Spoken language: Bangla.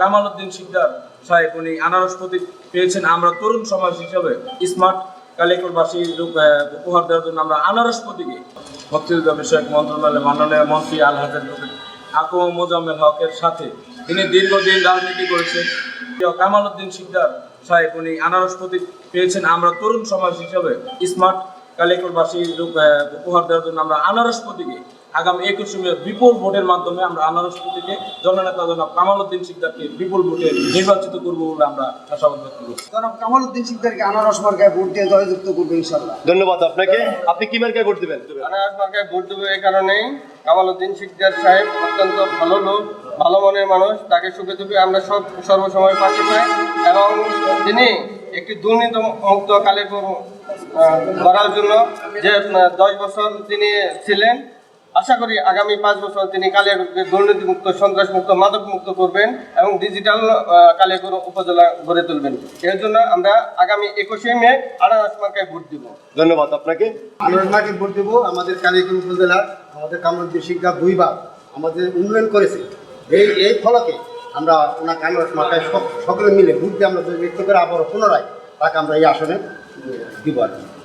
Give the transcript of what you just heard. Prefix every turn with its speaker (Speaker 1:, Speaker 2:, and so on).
Speaker 1: কামাল উদ্দিন শিকদার সাহেব, উনি আনারস প্রতীক পেয়েছেন আমরা তরুণ সমাজ হিসাবে, স্মার্ট কালিকলবাসী উপহার দেওয়ার জন্য আমরা আনারস প্রতীকে বিষয়ক মন্ত্রণালয়ের মাননীয় মন্ত্রী আল হাজার মোজাম্মেল হকের সাথে তিনি দীর্ঘদিন রাজনীতি করেছেন। কামাল উদ্দিন শিকদার সাহেব, উনি আনারস প্রতীক পেয়েছেন আমরা তরুণ সমাজ হিসাবে, স্মার্ট কালিকলবাসী রূপ উপহার দেওয়ার জন্য আমরা আনারস প্রতীকে আগামী একুশে মে বিপুল ভোটের মাধ্যমে আমরা আনারস প্রতীকে জননেতা জনাব কামাল উদ্দিন শিকদারকে বিপুল ভোটে নির্বাচিত করব বলে আমরা আশাবাদ ব্যক্ত করছি।
Speaker 2: জনাব কামাল উদ্দিন সিকদারকে আনারস মার্কায় ভোট দিয়ে জয়যুক্ত করবে ইনশাল্লাহ
Speaker 3: ধন্যবাদ আপনাকে। আপনি কি মার্কায় ভোট দিবেন?
Speaker 4: আনারস মার্কায় ভোট দেবো এই কারণেই কামাল উদ্দিন শিকদার সাহেব অত্যন্ত ভালো লোক ভালো মনের মানুষ তাকে সুখে দুঃখে আমরা সব সর্বসময় পাশে পাই এবং তিনি একটি দুর্নীতি মুক্ত কালেপুর করার জন্য যে দশ বছর তিনি ছিলেন আশা করি আগামী পাঁচ বছর তিনি কালিয়াকুরকে দুর্নীতিমুক্ত সন্ত্রাসমুক্ত মাদক মুক্ত করবেন এবং ডিজিটাল কালিয়াকুর উপজেলা গড়ে তুলবেন। এর জন্য আমরা আগামী একুশে মে আনারস মার্কায় ভোট দিব।
Speaker 3: ধন্যবাদ আপনাকে।
Speaker 5: আনোয়ার মাকে ভোট দিব। আমাদের কালিয়াকুর উপজেলা আমাদের কামরুদ্দিন শিক্ষা দুইবার আমাদের উন্নয়ন করেছে। এই এই ফলকে আমরা ওনাকে আনোয়ার মাকায় সকলে মিলে ভোট দিয়ে আমরা ব্যক্ত করে আবারও পুনরায় তাকে আমরা এই আসনে দিব আর কি।